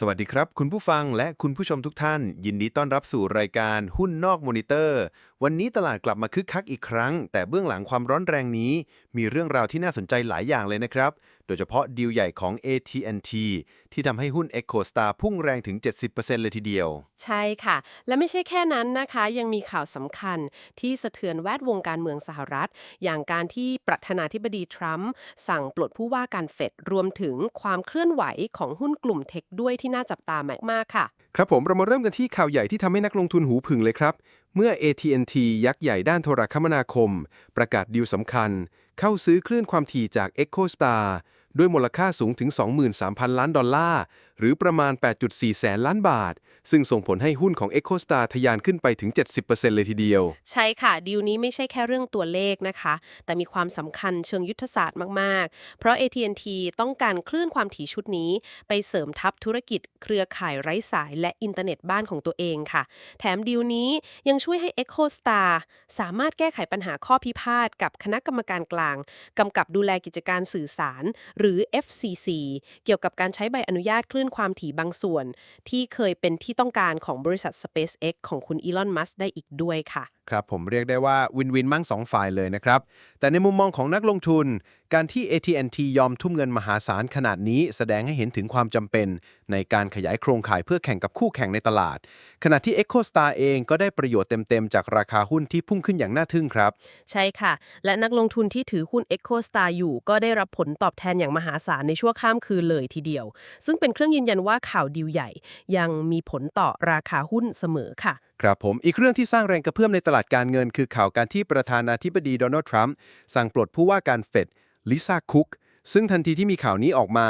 สวัสดีครับ คุณผู้ฟังและคุณผู้ชมทุกท่าน ยินดีต้อนรับสู่รายการหุ้นนอกมอนิเตอร์วันนี้ตลาดกลับมาคึกคักอีกครั้ง แต่เบื้องหลังความร้อนแรงนี้ มีเรื่องราวที่น่าสนใจหลายอย่างเลยนะครับ โดยเฉพาะดีลใหญ่ของ AT&T ที่ทำให้หุ้น EchoStar พุ่งแรงถึง 70%เลยทีเดียว ใช่ค่ะ และไม่ใช่แค่นั้นนะคะ ยังมีข่าวสำคัญที่สะเทือนแวดวงการเมืองสหรัฐ อย่างการที่ประธานาธิบดีทรัมป์สั่งปลดผู้ว่าการเฟดรวมถึงความเคลื่อนไหวของหุ้นกลุ่มเทคด้วยที่น่าจับตามากๆค่ะ ครับผมเรามาเริ่มกันที่ข่าวใหญ่ที่ทำให้นักลงทุนหูผึ่งเลยครับ เมื่อ AT&T ยักษ์ใหญ่ด้านโทรคมนาคม ประกาศดีลสำคัญ เข้าซื้อคลื่นความถี่จาก EchoStar ด้วยมูลค่าสูงถึง 23,000 ล้านดอลลาร์ หรือประมาณ 8.4 แสนล้านบาท ซึ่งส่งผลให้หุ้นของ e c o s t a r ทะยานขึ้นไปถึง 70%เลยทีเดียว ใช่ค่ะ ดีลนี้ไม่ใช่แค่เรื่องตัวเลขนะคะ แต่มีความสำคัญเชิงยุทธศาสตร์มาก ๆ เพราะ AT&T ต้องการคลื่นความถี่ชุดนี้ ไปเสริมทัพธุรกิจ เครือข่ายไร้สาย และอินเทอร์เน็ตบ้านของตัวเองค่ะ แถมดีลนี้ยังช่วยให้ e c o s t a r สามารถแก้ไขปัญหาข้อพิพาทกับคณะกรรมการกลางกำกับดูแลกิจการสื่อสาร หรือ FCC เกี่ยวกับการใช้ใบอนุญาตคลื่นความถี่บางส่วน ที่เคยเป็นที่ต้องการของบริษัท SpaceX ของคุณอีลอนมัสได้อีกด้วยค่ะ ครับผมเรียกได้ว่าวินวินมั่งสองฝ่ายเลยนะครับ แต่ในมุมมองของนักลงทุน การที่ AT&T ยอมทุ่มเงินมหาศาลขนาดนี้ แสดงให้เห็นถึงความจำเป็น ในการขยายโครงข่ายเพื่อแข่งกับคู่แข่งในตลาด ขณะที่ EchoStar เองก็ได้ประโยชน์เต็มๆ จากราคาหุ้นที่พุ่งขึ้นอย่างน่าทึ่งครับ ใช่ค่ะ และนักลงทุนที่ถือหุ้น EchoStar อยู่ ก็ได้รับผลตอบแทนอย่างมหาศาลในชั่วข้ามคืนเลยทีเดียว ซึ่งเป็นเครื่องยืนยันว่าข่าวดีลใหญ่ ยังมีผลต่อราคาหุ้นเสมอค่ะ ครับผมอีกเรื่องที่สร้างแรงกระเพื่อมในตลาดการเงิน คือข่าวการที่ประธานาธิบดีโดนัลด์ทรัมป์สั่งปลดผู้ว่าการเฟดลิซ่าคุกซึ่งทันทีที่มีข่าวนี้ออกมา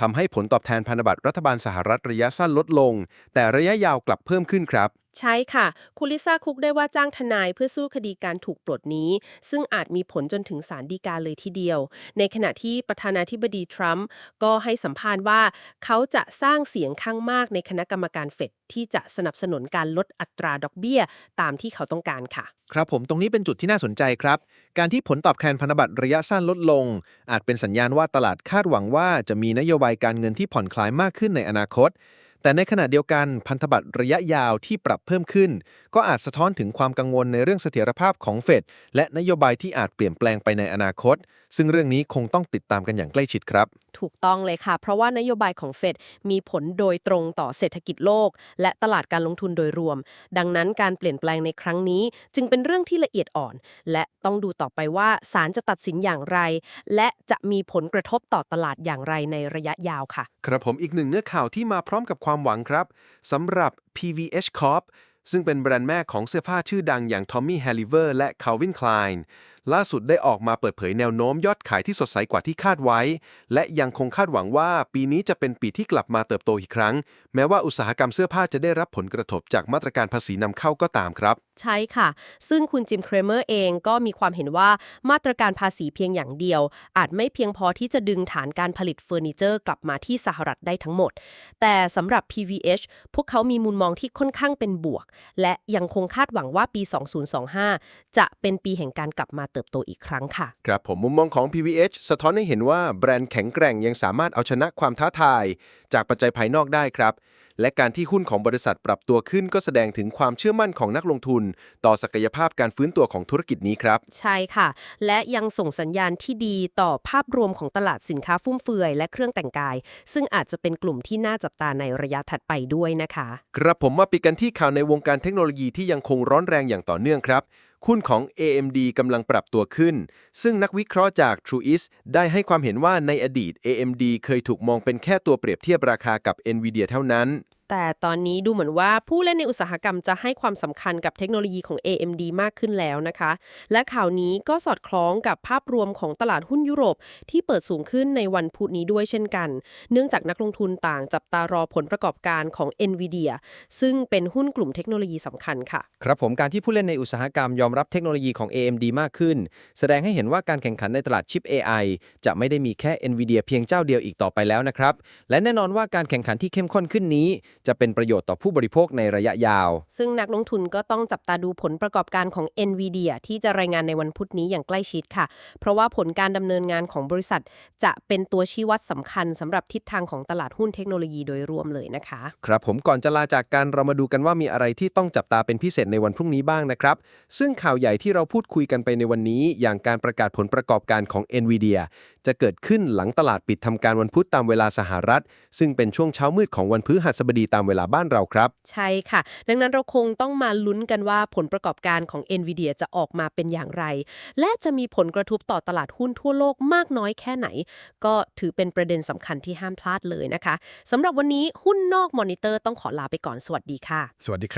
ทำให้ผลตอบแทนพันธบัตรรัฐบาลสหรัฐระยะสั้นลดลง แต่ระยะยาวกลับเพิ่มขึ้นครับ ใช่ค่ะ คุณลิซ่าคุกได้ว่าจ้างทนายเพื่อสู้คดีการถูกปลดนี้ ซึ่งอาจมีผลจนถึงศาลฎีกาเลยทีเดียว ในขณะที่ประธานาธิบดีทรัมป์ก็ให้สัมภาษณ์ว่าเขาจะสร้างเสียงข้างมากในคณะกรรมการเฟดที่จะสนับสนุนการลดอัตราดอกเบี้ย ตามที่เขาต้องการค่ะ ครับผมตรงนี้เป็นจุดที่น่าสนใจครับ การที่ผลตอบแทนพันธบัตรระยะสั้นลดลง อาจเป็นสัญญาณว่าตลาดคาดหวังว่าจะมีนโยบายการเงินที่ผ่อนคลายมากขึ้นในอนาคต แต่ในขณะเดียวกันพันธบัตรระยะยาวที่ปรับเพิ่มขึ้น ก็อาจสะท้อนถึงความกังวลในเรื่องเสถียรภาพของเฟดและนโยบายที่อาจเปลี่ยนแปลงไปในอนาคต ซึ่งเรื่องนี้คงต้องติดตามกันอย่างใกล้ชิดครับ ถูกต้องเลยค่ะ เพราะว่านโยบายของเฟดมีผลโดยตรงต่อเศรษฐกิจโลก และตลาดการลงทุนโดยรวม ดังนั้นการเปลี่ยนแปลงในครั้งนี้ จึงเป็นเรื่องที่ละเอียดอ่อน และต้องดูต่อไปว่าศาลจะตัดสินอย่างไร และจะมีผลกระทบต่อตลาดอย่างไรในระยะยาวค่ะ ครับผมอีกหนึ่งเนื้อข่าวที่มาพร้อมกับความหวังครับสำหรับ PVH Corp ซึ่งเป็นแบรนด์แม่ของเสื้อผ้าชื่อดังอย่าง Tommy Hilfiger และ Calvin Klein ล่าสุดได้ออกมาเปิดเผยแนวโน้มยอดขายที่สดใสกว่าที่คาดไว้ และยังคงคาดหวังว่าปีนี้จะเป็นปีที่กลับมาเติบโตอีกครั้ง แม้ว่าอุตสาหกรรมเสื้อผ้าจะได้รับผลกระทบจากมาตรการภาษีนำเข้าก็ตามครับ ใช่ค่ะ ซึ่งคุณจิมเครเมอร์เองก็มีความเห็นว่ามาตรการภาษีเพียงอย่างเดียว อาจไม่เพียงพอที่จะดึงฐานการผลิตเฟอร์นิเจอร์กลับมาที่สหรัฐได้ทั้งหมด แต่สำหรับ PVH พวกเขามีมุมมองที่ค่อนข้างเป็นบวก และยังคงคาดหวังว่าปี 2025 จะเป็นปีแห่งการกลับมาเติบโตอีกครั้งค่ะ ครับผมมุมมองของ PVH สะท้อนให้เห็นว่าแบรนด์แข็งแกร่งยังสามารถเอาชนะความท้าทาย จากปัจจัยภายนอกได้ครับ และการที่หุ้นของบริษัทปรับตัวขึ้นก็แสดงถึงความเชื่อมั่นของนักลงทุน ต่อศักยภาพการฟื้นตัวของธุรกิจนี้ครับ ใช่ค่ะ และยังส่งสัญญาณที่ดีต่อภาพรวมของตลาดสินค้าฟุ่มเฟือยและเครื่องแต่งกาย ซึ่งอาจจะเป็นกลุ่มที่น่าจับตาในระยะถัดไปด้วยนะคะ ครับผมมาปิดกันที่ข่าวในวงการเทคโนโลยีที่ยังคงร้อนแรงอย่างต่อเนื่องครับ หุ้นของ AMD กำลังปรับตัวขึ้น ซึ่งนักวิเคราะห์จาก Truist ได้ให้ความเห็นว่าในอดีต AMD เคยถูกมองเป็นแค่ตัวเปรียบเทียบราคากับ Nvidia เท่านั้น แต่ตอนนี้ดูเหมือนว่าผู้เล่นในอุตสาหกรรมจะให้ความสำคัญกับเทคโนโลยีของ AMD มากขึ้นแล้วนะคะ และข่าวนี้ก็สอดคล้องกับภาพรวมของตลาดหุ้นยุโรป ที่เปิดสูงขึ้นในวันพุธนี้ด้วยเช่นกัน เนื่องจากนักลงทุนต่างจับตารอผลประกอบการของ NVIDIA ซึ่งเป็นหุ้นกลุ่มเทคโนโลยีสำคัญค่ะ ครับผมการที่ผู้เล่นในอุตสาหกรรมยอมรับเทคโนโลยีของ AMD มากขึ้น แสดงให้เห็นว่าการแข่งขันในตลาดชิป AI จะไม่ได้มีแค่ NVIDIA เพียงเจ้าเดียวอีกต่อไปแล้วนะครับและแน่นอนว่าการแข่งขันที่เข้มข้นขึ้นนี้จะเป็นประโยชน์ต่อผู้บริโภคในระยะยาว ซึ่งนักลงทุนก็ต้องจับตาดูผลประกอบการของ NVIDIA ที่จะรายงานในวันพุธนี้อย่างใกล้ชิดค่ะ เพราะว่าผลการดำเนินงานของบริษัท จะเป็นตัวชี้วัดสำคัญสำหรับทิศทางของตลาดหุ้นเทคโนโลยีโดยรวมเลยนะคะ ครับผมก่อนจะลาจากกันเรามาดูกันว่ามีอะไรที่ต้องจับตาเป็นพิเศษในวันพรุ่งนี้บ้างนะครับ ซึ่งข่าวใหญ่ที่เราพูดคุยกันไปในวันนี้ อย่างการประกาศผลประกอบการของ NVIDIA จะเกิดขึ้นหลังตลาดปิดทำการวันพุธตามเวลาสหรัฐ ซึ่งเป็นช่วงเช้ามืดของวันพฤหัสบดีตามเวลาบ้านเราครับ ใช่ค่ะ ดังนั้นเราคงต้องมาลุ้นกันว่าผลประกอบการของ NVIDIA จะออกมาเป็นอย่างไร และจะมีผลกระทบต่อตลาดหุ้นทั่วโลกมากน้อยแค่ไหน ก็ถือเป็นประเด็นสำคัญที่ห้ามพลาดเลยนะคะสำหรับวันนี้หุ้นนอกมอนิเตอร์ต้องขอลาไปก่อนสวัสดีค่ะ สวัสดีครับ